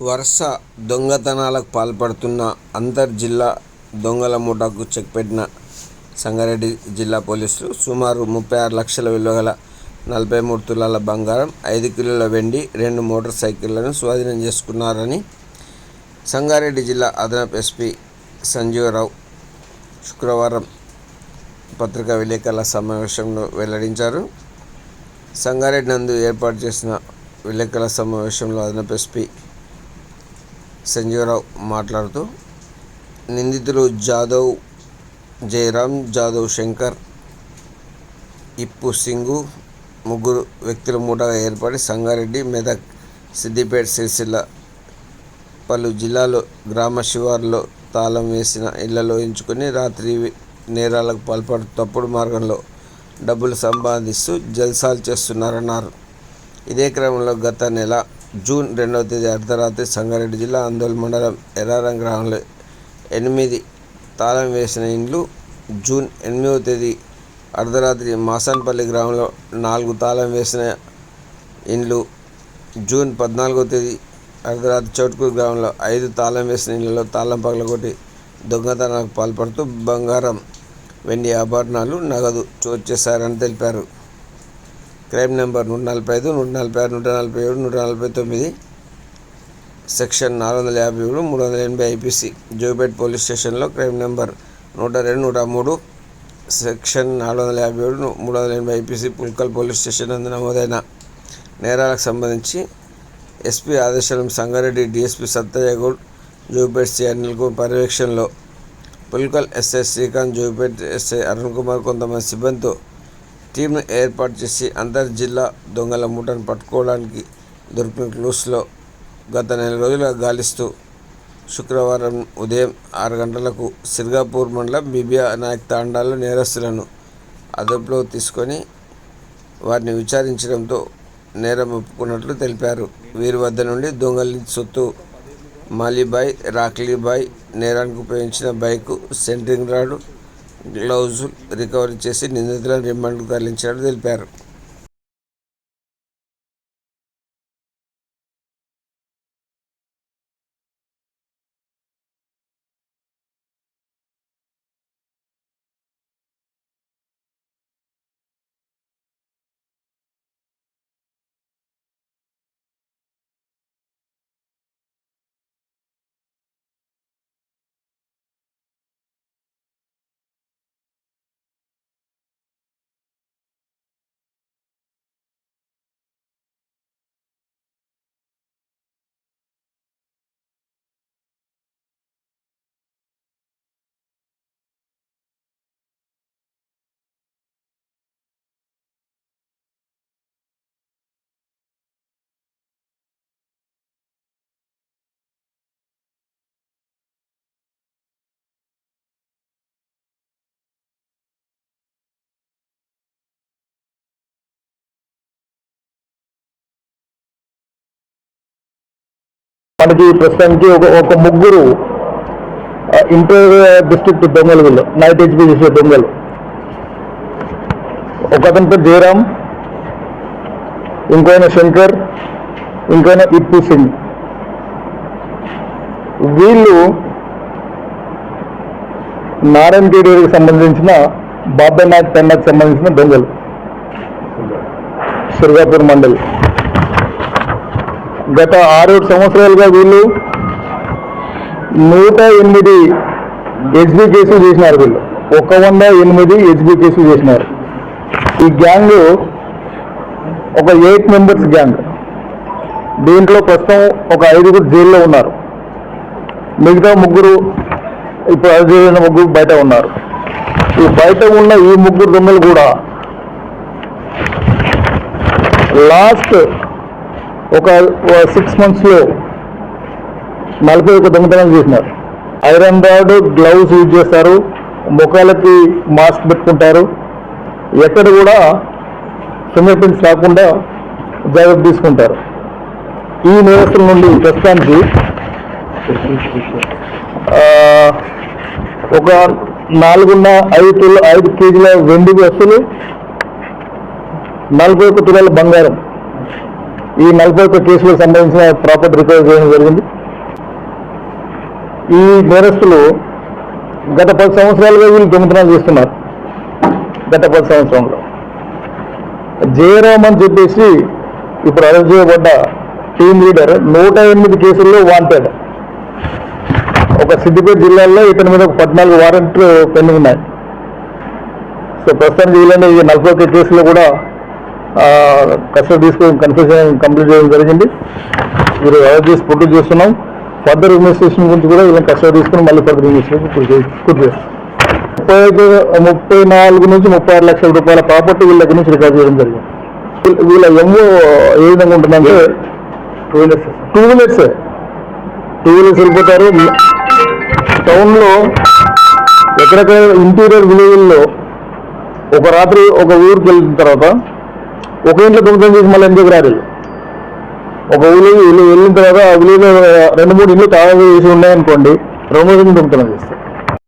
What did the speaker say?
వరుస దొంగతనాలకు పాల్పడుతున్న అంతర్ జిల్లా దొంగల ముఠాకు చెక్ పెట్టిన సంగారెడ్డి జిల్లా పోలీసులు సుమారు ముప్పై ఆరు లక్షల విలువగల నలభై మూడు తులాల బంగారం ఐదు కిలోల వెండి రెండు మోటార్ సైకిళ్ళను స్వాధీనం చేసుకున్నారని సంగారెడ్డి జిల్లా అదనపు ఎస్పీ సంజీవరావు శుక్రవారం పత్రికా విలేకరుల సమావేశంలో వెల్లడించారు. సంగారెడ్డి నందు ఏర్పాటు చేసిన విలేకరుల సమావేశంలో అదనపు ఎస్పీ సంజీవరావు మాట్లాడుతూ నిందితులు జాదవ్ జయరాం జాదవ్ శంకర్ ఇప్పు సింగు ముగ్గురు వ్యక్తుల మూటగా ఏర్పడి సంగారెడ్డి మెదక్ సిద్దిపేట సిరిసిల్ల పలు జిల్లాలో గ్రామ శివార్లో తాళం వేసిన ఇళ్ళలో ఎంచుకొని రాత్రి నేరాలకు పాల్పడు తప్పుడు మార్గంలో డబ్బులు సంపాదిస్తూ జల్సాలు చేస్తున్నారన్నారు. ఇదే క్రమంలో గత నెల జూన్ రెండవ తేదీ అర్ధరాత్రి సంగారెడ్డి జిల్లా ఆందోళన మండలం ఎర్రారం గ్రామంలో ఎనిమిది తాళం వేసిన ఇండ్లు జూన్ ఎనిమిదవ తేదీ అర్ధరాత్రి మాసాన్పల్లి గ్రామంలో నాలుగు తాళం వేసిన ఇండ్లు జూన్ పద్నాలుగవ తేదీ అర్ధరాత్రి చౌట్కూరు గ్రామంలో ఐదు తాళం వేసిన ఇళ్ళలో తాళం పగలగొట్టి దొంగతనాలకు పాల్పడుతూ బంగారం వెండి ఆభరణాలు నగదు చోటు చేశారని తెలిపారు. క్రైమ్ నెంబర్ నూట నలభై ఐదు నూట నలభై ఆరు నూట నలభై ఏడు నూట నలభై తొమ్మిది సెక్షన్ నాలుగు వందల యాభై ఏడు మూడు వందల ఎనభై ఐపీసీ జోబేట్ పోలీస్ స్టేషన్లో క్రైమ్ నెంబర్ నూట రెండు నూట మూడు సెక్షన్ నాలుగు వందల యాభై ఏడు మూడు వందల ఎనభై ఐపీసీ పుల్కల్ పోలీస్ స్టేషన్ నందు నమోదైన నేరాలకు సంబంధించి ఎస్పీ ఆదేశాల సంగారెడ్డి డిఎస్పీ సత్తయ్య గౌడ్ జోబేట్ సి పర్యవేక్షణలో పుల్కల్ ఎస్ఐ శ్రీకాంత్ జూపేట్ ఎస్ఐ అరుణ్ కుమార్ కొంతమంది సిబ్బందితో టీంను ఏర్పాటు చేసి అంతర్ జిల్లా దొంగల మూటను పట్టుకోవడానికి దొరికిన క్లూస్లో గత నెల రోజులుగా గాలిస్తూ శుక్రవారం ఉదయం ఆరు గంటలకు సిర్గాపూర్ మండలం బిబియా నాయక్ తాండాలో నేరస్తులను అదుపులో తీసుకొని వారిని విచారించడంతో నేరం ఒప్పుకున్నట్లు తెలిపారు. వీరి వద్ద నుండి దొంగలి సొత్తు మాలీబాయ్ రాక్లీబాయ్ నేరానికి ఉపయోగించిన బైకు సెంట్రింగ్ రాడు గ్లౌజులు రికవరీ చేసి నిందితులను రిమాండ్కు తరలించినట్లు తెలిపారు. మనకి ప్రస్తుతానికి ఒక ఒక ముగ్గురు ఇంటర్ డిస్ట్రిక్ట్ దొంగలు వీళ్ళు నైట్ హెచ్పి చేసే దొంగలు. ఒక అతని పేరు జయరాం ఇంకోయన శంకర్ ఇంకోయన ఇప్పు సింగ్. వీళ్ళు నారాయణ కేడీకి సంబంధించిన నాయక్ తండాకి సంబంధించిన దొంగలు. సిర్గాపూర్ మండలి. గత ఆరేడు సంవత్సరాలుగా వీళ్ళు నూట ఎనిమిది హెచ్బి కేసులు చేసినారు వీళ్ళు. ఒక వంద ఎనిమిది హెచ్బి కేసులు చేసినారు. ఈ గ్యాంగ్ ఒక ఎయిట్ మెంబర్స్ గ్యాంగ్. దీంట్లో ప్రస్తుతం ఒక ఐదుగురు జైల్లో ఉన్నారు. మిగతా ముగ్గురు ఇప్పుడు ఐదు ముగ్గురు బయట ఉన్నారు. ఈ బయట ఉన్న ఈ ముగ్గురు దొంగలు కూడా లాస్ట్ ఒక సిక్స్ మంత్స్లో నలభై ఒక దొంగతనం చేసినారు. ఐరన్ రాడ్ గ్లౌస్ యూజ్ చేస్తారు. ముఖాలకి మాస్క్ పెట్టుకుంటారు. ఎక్కడ కూడా ఫింగర్ ప్రింట్స్ రాకుండా జాగ్రత్త తీసుకుంటారు. ఈ నేరస్తుల నుండి ప్రస్తుతానికి ఒక నాలుగున్న ఐదు తుల ఐదు కేజీల వెండి వస్తువులు నలభై ఒక తులాల బంగారం ఈ నలభై ఒక్క కేసులకు సంబంధించిన ప్రాపర్టీ రికవరీ చేయడం జరిగింది. ఈ నేరస్తులు గత పది సంవత్సరాలుగా వీళ్ళు దొంగతనాలు చేస్తున్నారు. గత పది సంవత్సరంలో. జయరామ్ అని చెప్పేసి ఇప్పుడు అరెస్ట్ చేయబడ్డ టీమ్ లీడర్ నూట ఎనిమిది కేసుల్లో వాంటెడ్. ఒక సిద్దిపేట జిల్లాలో ఇతని మీద ఒక పద్నాలుగు వారెంట్లు పెండింగ్ ఉన్నాయి. సో ప్రస్తుతానికి వీళ్ళని ఈ నలభై ఒక్క కేసులో కూడా కస్టడీ తీసుకొని కన్ఫ్యూజన్ కంప్లీట్ చేయడం జరిగింది. మీరు అరెస్ట్ చేసి ప్రొడ్యూస్ చేస్తున్నాం. ఫర్దర్ ఇన్వెస్టిగేషన్ గురించి కూడా వీళ్ళని కస్టడీ తీసుకుని మళ్ళీ ఫర్దర్ ఇన్వెస్టిగేషన్ పూర్తి ముప్పై ఐదు ముప్పై నాలుగు నుంచి ముప్పై ఆరు లక్షల రూపాయల ప్రాపర్టీ వీళ్ళ దగ్గర నుంచి రికార్డ్ చేయడం జరిగింది. వీళ్ళ- వీళ్ళ ఎంఓ ఏ విధంగా ఉంటుందంటే two wheelers two wheelers two wheelers వెళ్ళిపోతారు. టౌన్లో ఎక్కడెక్కడ ఇంటీరియర్ విలేజ్లో ఒక రాత్రి ఒక ఊరికి వెళ్ళిన తర్వాత ఒక ఇంట్లో దొంగతనం చేసి మళ్ళీ ఎందుకు రారు ఒక ఒక విలేజ్ వెళ్ళిన తర్వాత ఆ ఊళ్ళో రెండు మూడు ఇల్లు తాగా వేసి ఉన్నాయనుకోండి రెండు రోజులు దొంగతనం చేస్తారు.